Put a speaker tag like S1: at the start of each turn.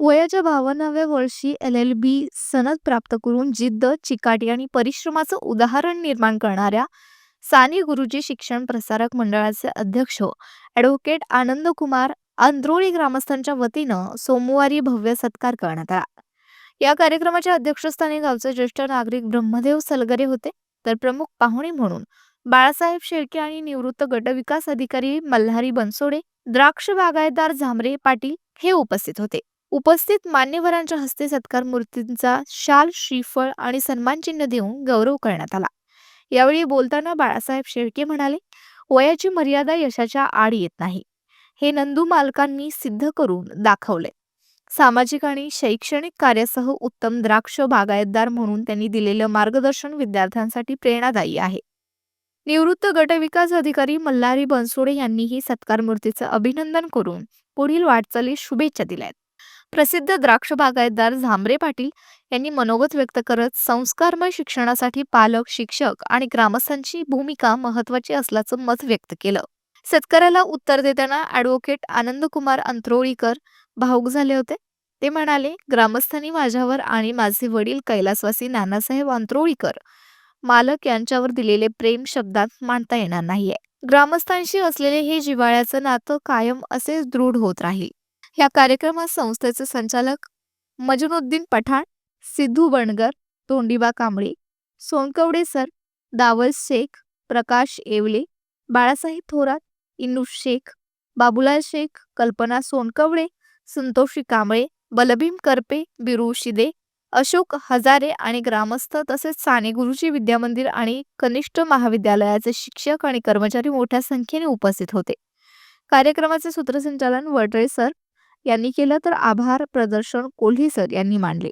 S1: वयाच्या भावनाव्या वर्षी L L बी सनद प्राप्त करून जिद्द चिकाटी आणि परिश्रमाचं उदाहरण निर्माण करणाऱ्या साने गुरुजी शिक्षण प्रसारक मंडळाचे अध्यक्ष ॲडव्होकेट आनंद कुमार आंद्रोळी ग्रामस्थांच्या वतीनं सोमवारी भव्य सत्कार करण्यात आला. या कार्यक्रमाच्या अध्यक्षस्थानी गावचे ज्येष्ठ नागरिक ब्रह्मदेव सलगरे होते. तर प्रमुख पाहुणे म्हणून बाळासाहेब शेळके आणि निवृत्त गटविकास अधिकारी मल्हारी बनसोडे द्राक्ष बागायतदार झांबरे पाटील हे उपस्थित होते. उपस्थित मान्यवरांच्या हस्ते सत्कार मूर्तींचा शाल श्रीफळ आणि सन्मानचिन्ह देऊन गौरव करण्यात आला. यावेळी बोलताना बाळासाहेब शेळके म्हणाले वयाची मर्यादा यशाच्या आड येत नाही. हे नंदू मालकांनी सिद्ध करून दाखवले सामाजिक आणि शैक्षणिक कार्यासह उत्तम द्राक्ष बागायतदार म्हणून त्यांनी दिलेलं मार्गदर्शन विद्यार्थ्यांसाठी प्रेरणादायी आहे. निवृत्त गटविकास अधिकारी मल्हारी बनसोडे यांनीही सत्कार मूर्तीचं अभिनंदन करून पुढील वाटचालीस शुभेच्छा दिल्यात प्रसिद्ध द्राक्ष बागायतदार झांबरे पाटील यांनी मनोगत व्यक्त करत संस्कारमय शिक्षणासाठी पालक शिक्षक आणि ग्रामस्थांची भूमिका महत्वाची असल्याचं मत व्यक्त केलं. शेतकऱ्याला उत्तर देताना ॲडव्होकेट आनंदकुमार अंत्रोळीकर भाऊक झाले होते. ते म्हणाले ग्रामस्थांनी माझ्यावर आणि माझे वडील कैलासवासी नानासाहेब अंत्रोळीकर मालक यांच्यावर दिलेले प्रेम शब्दात मांडता येणार नाहीये. ग्रामस्थांशी असलेले हे जिव्हाळ्याचं नातं कायम असेच दृढ होत राहील. या कार्यक्रमात संस्थेचे संचालक मजनुद्दीन पठाण सिद्धू बणगर तोंडीबा कांबळे सोनकवडे सर दावल शेख प्रकाश येवले बाळासाहेब थोरात इनुष शेख बाबुलाल शेख कल्पना सोनकवडे संतोषी कांबळे बलभीम करपे बिरू शिदे अशोक हजारे आणि ग्रामस्थ तसेच साने गुरुजी विद्यामंदिर आणि कनिष्ठ महाविद्यालयाचे शिक्षक आणि कर्मचारी मोठ्या संख्येने उपस्थित होते. कार्यक्रमाचे सूत्रसंचालन वडरे सर यांनी केलं तर आभार प्रदर्शन कोल्हे सर यांनी मांडले